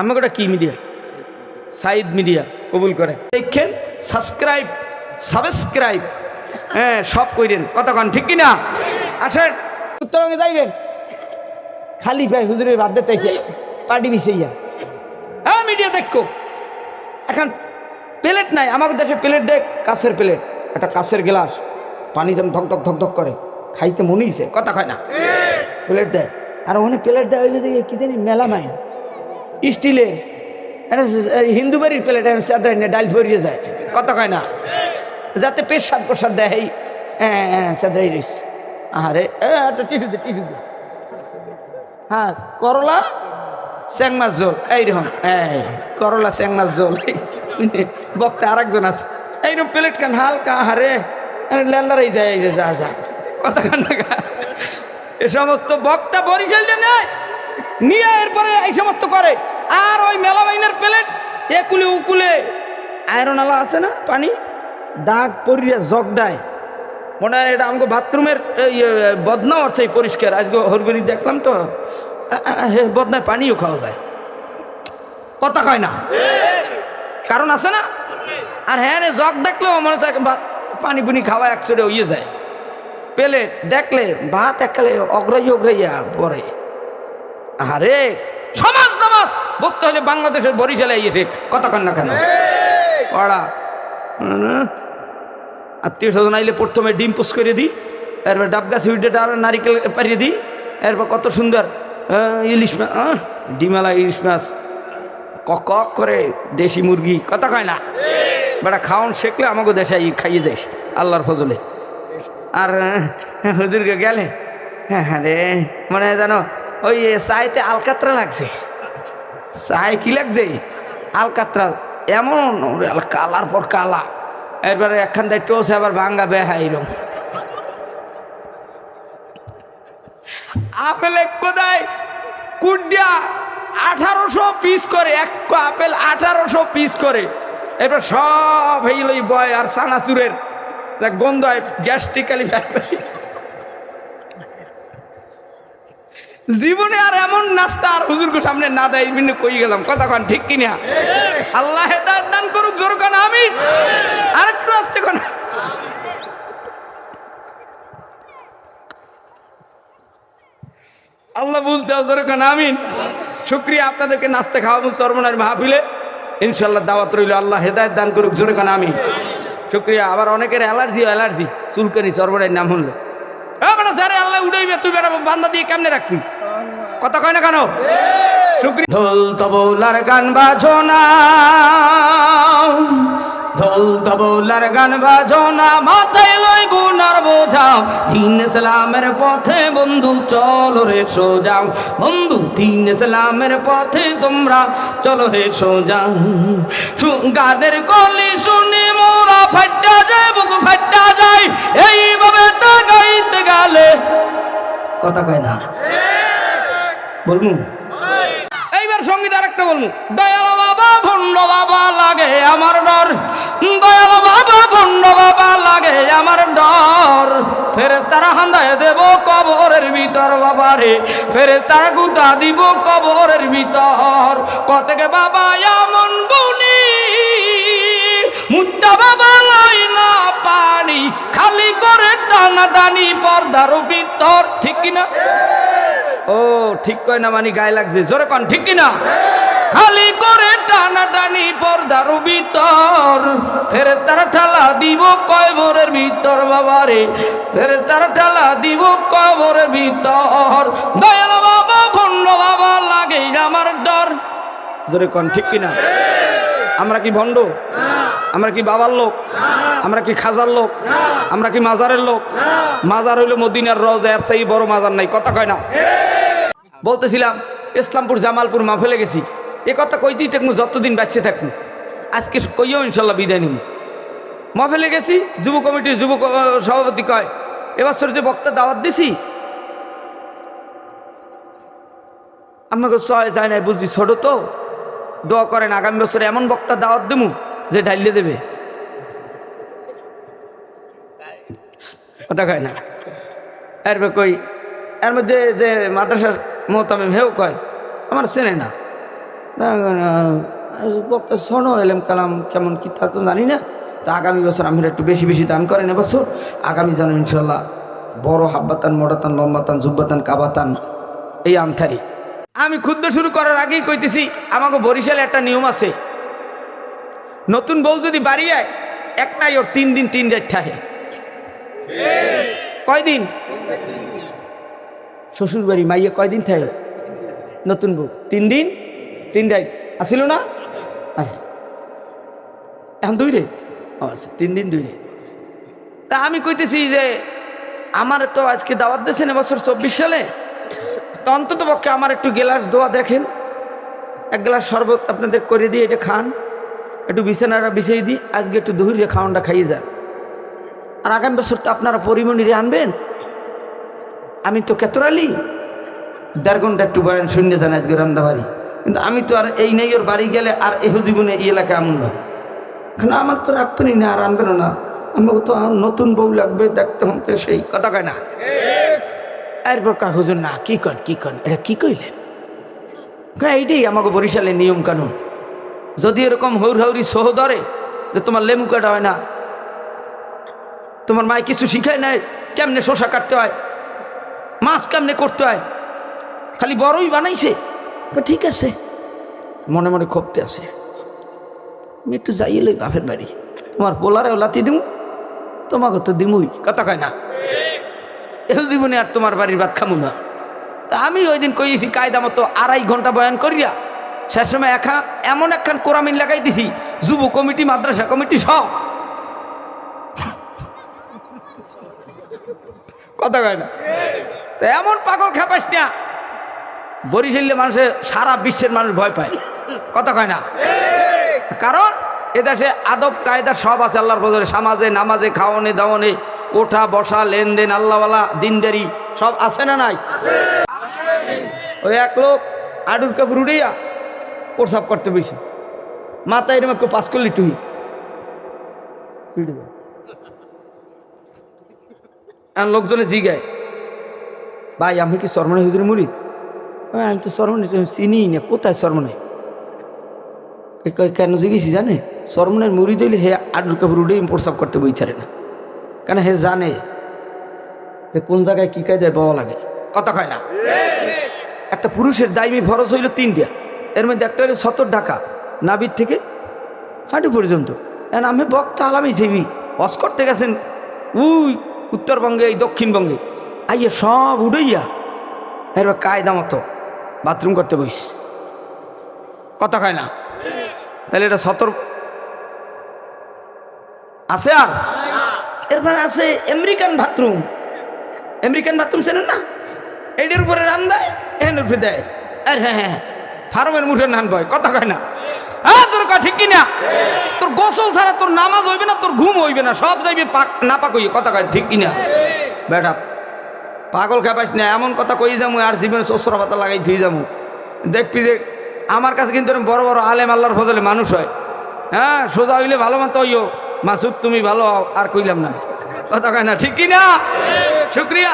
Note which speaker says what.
Speaker 1: আমাকে ওটা কি মিডিয়া সাইদ মিডিয়া কবুল করে দেখেন সাবস্ক্রাইব সাবস্ক্রাইব হ্যাঁ সব কইরেন কতক্ষণ ঠিক কিনা? আসেন। উত্তরবঙ্গে যাইবেন? খালি ভাই হুজুরের বাদ দিতেছে পার্টি মিশাইয়া হ্যাঁ মিডিয়া দেখো। এখন প্লেট নাই আমাদের দেশে প্লেট দেখ কাছের প্লেট। একটা কাছের গ্লাস। পানি যেন ধক ধক ধক ধক করে। খাইতে মনেইছে কথা কয় না। প্লেট দেয় আর ওখানে প্লেট দেয় হইলে যে কি জানি মেলা নাই স্টিলের। হিন্দু বাড়ির প্লেট চাদর নিয়ে ডাল ভরিয়ে যায়। কত কয় না? যাতে পেশাদ প্রসাদ দেয়, এই হ্যাঁ হ্যাঁ চাদরাই আরে একটা টিসু দে টিসু দে। হ্যাঁ করলা, চ্যাং মাছ ঝোল এইরকম এই করলা, চ্যাং মাছ ঝোল। বক্তা আরেকজন আছে। এইরকম প্লেট খান, হালকা হারে ল্যান্ডারাই যায়, এই যে, যা যা। কথা এ সমস্ত বক্তা বরিশাল নেয়, নিয়ে এরপরে এই সমস্ত করে। আর ওই মেলা বাইনের প্লেট? একুলে উকুলে। আয়রন আলা আছে না? পানি? দাগ পরিয়া জগ দেয় মনে হয় এটা আমাকে বাথরুমের বদনা এই পরিষ্কার। আজকে হরগনি দেখলাম তো হে, বদনায় পানিও খাওয়া যায়। কথা কয় না? কারণ আছে না? আর হ্যাঁ রে জগ দেখলেও মনে হচ্ছে পানি পুনি খাওয়া একসাথে হইয়ে যায়। পেলে দেখলে ভাত একালে অগ্রাই অগ্রাইয়া পরে আরে সমাজ নামাজ। বসতে হলে বাংলাদেশের বরিশালে এসে কথা কন? না কেন পড়া আত্মীয় স্বজন আইলে প্রথমে ডিম পোস করে দিই এরপর ডাব গাছ উইডেটা নারিকেল পারিয়ে দিই এরপর কত সুন্দর ইলিশ মাছ ডিমালা ইলিশ মাছ কক কক করে দেশি মুরগি কথা কয় না বেটা খাওয়ান শেখলে আমাকে দেশে খাইয়ে দেশ আল্লাহর ফজলে। আর আহ, হুজুরকে গেলে হ্যাঁ হ্যাঁ রে মানে জানো ওই চাইতে আলকাতরা লাগছে। চাই কি লাগছে? আলকাতরা। এমন কালার পর কালা। এরপরে একখান দেয় টোস আবার ভাঙ্গা বেহা এরম। আপেল কোদায় কুডিয়া আঠারোশো পিস করে, এক আপেল আঠারোশো পিস করে। এরপর সব হইল বয় আর সানাচুরের গন্ধ হয় গ্যাস্ট্রিকালি জীবনে আর এমন নাস্তা আর হুজুরকে সামনে না দেয়, এমনি কই গেলাম? কথা কন, ঠিক কিনা আল্লাহ হেদায়ত দান করুক, জোর কান আমি। আরেকটু আসতে কোন। আল্লাহ বুঝতে জোর আমিন শুক্রিয়া, আপনাদেরকে নাস্তা খাওয়াবো সর্বনার মাহফিলে। ইনশাল্লাহ দাওয়াত রইল, আল্লাহ হেদায়ত দান করুক, জোরে কান আমি। শুক্রিয়া, আবার অনেকের অ্যালার্জি অ্যালার্জি। চুলকানি সর্বনার নাম শুনলে। হ্যাঁ বেটা স্যারে, আল্লাহ উঠাইবে, তুই বেটা বান্দা দিয়ে কেমনে রাখবি? কথা কয় না কেন? শুক্রিয়া ঢোল তবলার গান বাজো না ঢোল তবলার গান বাজো না মাথায় লই গুনার বোঝাও। দিন ইসলামের পথে বন্ধু চলো রে সোজাও বন্ধু দিন ইসলামের পথে তোমরা চলো রে সোজাও গানের কলি শুনি মোরা ফাটা যায় বুক ফাটা যায়। এইভাবে তা গাইতে গেলে কথা কয় না। বলমু এইবার সংগীত আরেকটা বলব। দয়াল বাবা, ভণ্ড বাবা লাগে আমার ডর। দয়াল বাবা, ভণ্ড বাবা লাগে আমার ডর। ফেরে তারা হান্দায় দেব কবরের ভিতর বাবা রে ফেরে তারা গুতা দিব কবরের ভিতর। কতকে বাবা, এমন গুনি মুদ্দা বাবা লাই না পানি, খালি করে টানা টানি পর্দার ভিতর, ঠিক কিনা? ও, ঠিক কয় না মানি গায়ে লাগছে? জোরে কন, ঠিক কিনা? খালি করে টানা টানি পর্দার ভিতর। ফেরে তারা ঠেলা দিব কয়বরের ভিতর, বাবারে। ফেরে তারা ঠেলা দিব কয়বরের ভিতর। দয়াল বাবা, ভণ্ড বাবা লাগে আমার ডর। জোরে কন, ঠিক কিনা? আমরা কি ভণ্ড? আমরা কি বাবার লোক? আমরা কি খাজার লোক? আমরা কি মাজারের লোক? মাজার হইল মদিনার রওজা, এর চাই বড় মাজার নাই, কথা কয় না। বলতেছিলাম, ইসলামপুর জামালপুর মা ফেলে গেছি। এ কথা কইতেই থাকব যতদিন বাঁচতে থাকব আজকে কইও ইনশাল্লাহ বিদায় নিব মা ফেলে গেছি, যুব কমিটির যুব সভাপতি কয় এবছর যে বক্তা দাওয়াত দিছি। আমাকে সহায় যায় না বুঝছি ছোট তো। দোয়া করেন, আগামী বছরে এমন বক্তা দাওয়াত দেবো যে ঢাইলে দেবে। কথা কয় না? এরপর কই, এর মধ্যে যে মাদ্রাসার মোহতামিম হেও কয়, আমার চেনে না। বক্তা শোনো, এলেম কালাম কেমন কি তা তো জানি না। তা আগামী বছর আমি একটু বেশি বেশি দান করেন এবছর। আগামী যেন ইনশাল্লাহ বড় হাব্বাতান মোটাতান লম্বাতান, জুব্বাতান, কাবাতান, এই আমথারি। আমি ক্ষুদ্র শুরু করার আগেই কইতেছি আমাকে বরিশালে একটা নিয়ম আছে। নতুন বউ যদি বাড়ি আয়, একটাই ওর তিন দিন তিন রাত থাকে। কয়দিন? শ্বশুর বাড়ি মাইয়া কয়দিন থাকে? নতুন বউ। তিন দিন? তিন রাত। আসিল না? আচ্ছা এখন দুই রেত? আচ্ছা তিন দিন দুই রেত। তা আমি কইতেছি যে, আমার তো আজকে দাওয়াত দিয়েছেন এবছর চব্বিশ সালে। তো অন্তত পক্ষে আমার একটু গ্লাস দোয়া দেখেন। এক গ্লাস শরবত আপনাদের করে দিয়ে এটা খান। একটু বিছানাটা বিছিয়ে দিই। আজকে একটু দহিরে খাওয়ানটা খাইয়ে যান। আর আগামী বছর তো আপনারা পরিমণিরে আনবেন। আমি তো কেতরালি। দেড় ঘণ্টা একটু বয়ান শূন্য যান আজকে রান্দাবাড়ি। কিন্তু আমি তো আর এই নেই ওর বাড়ি গেলে আর এহ জীবনে এই এলাকা এমন না। কেন আমার তো রাখবেনই না আর আনবেনও না। আমাকে তো নতুন বউ লাগবে, দেখতে হতে সেই কথা কয় না। এরপর কা হুজুর না, কি কন কি কন? এটা কি কইলেন? এইটাই আমাকে বরিশালের নিয়ম কানুন। যদি এরকম হৌর হৌরি সহ ধরে যে তোমার লেমু কাটা হয় না, তোমার মায় কিছু শিখায় নাই, কেমনে শোষা কাটতে হয়, মাছ কেমনে করতে হয়, খালি বড়ই বানাইছে? ঠিক আছে। মনে মনে খপতে আছে। একটু যাই এলোই বাপের বাড়ি। তোমার পোলারেও লাতি দিমু, তোমাকে তো দিমুই, কথা কয় না। এও জীবনে আর তোমার বাড়ির ভাত খামু না। তা আমি ওই দিন কইছি, কায়দা মতো আড়াই ঘণ্টা বয়ান করিয়া শেষ সময় একা এমন একখান কোরামিন লাগাই দিছি যুব কমিটি, মাদ্রাসা কমিটি সব। কথা কয় না? তো এমন পাগল খেপাস না। বরিশালে মানুষের সারা বিশ্বের মানুষ ভয় পায়। কথা কয় না? কারণ এদেশে আদব, কায়দা সব আছে আল্লাহর বদলে সমাজে, নামাজে, খাওয়ানে, দাওয়ানে ওঠা, বসা, লেনদেন, আল্লাহওয়ালা, দিনদারি, সব আছে না নাই? ওই এক লোক আডুর কাপড় উড়িয়া প্রসাব করতে বেশি মাথায় এরকম কেউ পাস করলি তুই। আর লোকজনে জিগায়। ভাই, আমি কি শর্মনে হুজুর মুড়ি? আমি তো সরমনে চিনি না, কোথায় শর্মনে কেন জিজ্ঞেসি জানে? সরমনের মুড়ি দিলে হে আডুর কাপড় উঠেই প্রসাব করতে বইতারে না। কেন হে জানে যে কোন জায়গায় কি কায়দায় পাওয়া লাগে? কথা কয় না। একটা পুরুষের দায়মি ফরজ হইল তিনটা। এর মধ্যে একটা হলো সতর ঢাকা নাবির থেকে হাঁটু পর্যন্ত। এখন আমি বক্তা আলামই ছিবি বস করতে গেছেন উই উত্তরবঙ্গে এই দক্ষিণবঙ্গে। আইয়ে সব উড়াইয়া এর কায়দা মতো বাথরুম করতে বইস। কথা কয় না? তাহলে এটা সতর আছে আর? এরপরে আছে আমেরিকান বাথরুম। আমেরিকান বাথরুম চেনেন না? এইটার উপরে রান দেয়, এখানে উপরে দেয়। আর হ্যাঁ হ্যাঁ ফার্মের মুঠে নান বয় কথা কয় না। হ্যাঁ তোর কথা ঠিক কিনা? তোর গোসল ছাড়া তোর নামাজ হইবে না, তোর ঘুম হইবে না, সব যাইবে পাক না পাক কথা কয় ঠিক কিনা? বেটা, পাগল খাবাস না, এমন কথা কই যাব আর জীবনে শস্য পাতা লাগাই থুই যাব দেখবি যে, আমার কাছে কিন্তু বড় বড় আলেম আল্লাহর ফজলে মানুষ হয়। হ্যাঁ সোজা হইলে ভালো মতো হইও। মাসুদ তুমি ভালো আর কইলাম না। কথা কয় না ঠিক কি না শুক্রিয়া।